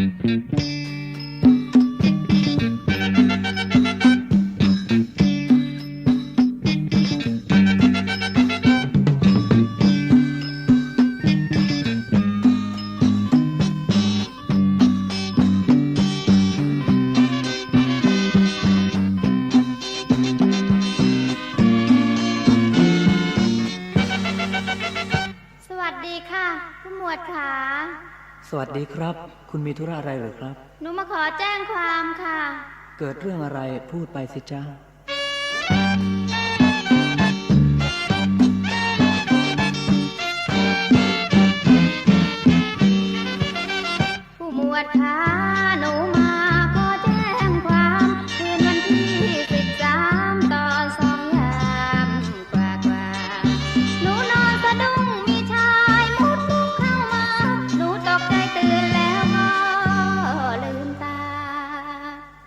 สวัสดีค่ะผู้หมวดขา สวัสดีครับ คุณมีธุระอะไรหรือครับ หนูมาขอแจ้งความค่ะ เกิดเรื่องอะไรพูดไปสิจ้าผู้หมวดขา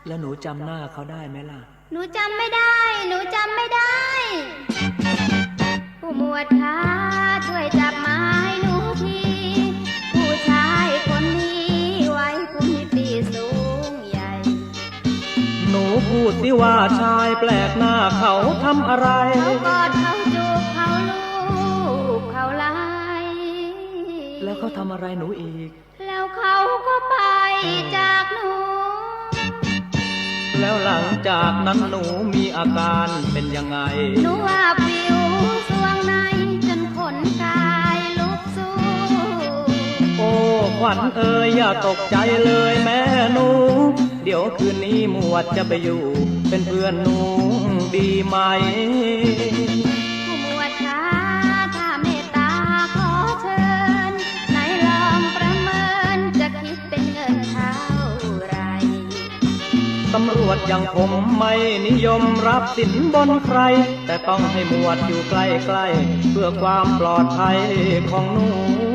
แล้วหนูจำหน้าเขาได้ไหมล่ะ หนูจำไม่ได้ หนูจำไม่ได้ ผู้หมวดคะช่วยจับมาให้หนูทีผู้ชายคนนี้ไว้คุณตีสูงใหญ่ หนูพูดสิว่าชายแปลกหน้าเขาทำอะไร เขากอดเขาจูบเขาลูบเขาไล่แล้วเขาทำอะไรหนูอีก แล้วเขาก็ไปจาก หนูแล้วหลังจากนั้นหนูมีอาการเป็นยังไง หนูว่าวิวสวงในจนขนกายลุกสู้โอ้ขวัญเอ๋ยอย่าตกใจเลยแม่หนู เดี๋ยวคืนนี้หมวดจะไปอยู่ เป็นเพื่อนหนูดีไหม ตำรวจอย่างผมไม่นิยมรับสินบนใคร แต่ต้องให้หมวดอยู่ใกล้ๆเพื่อความปลอดภัยของหนู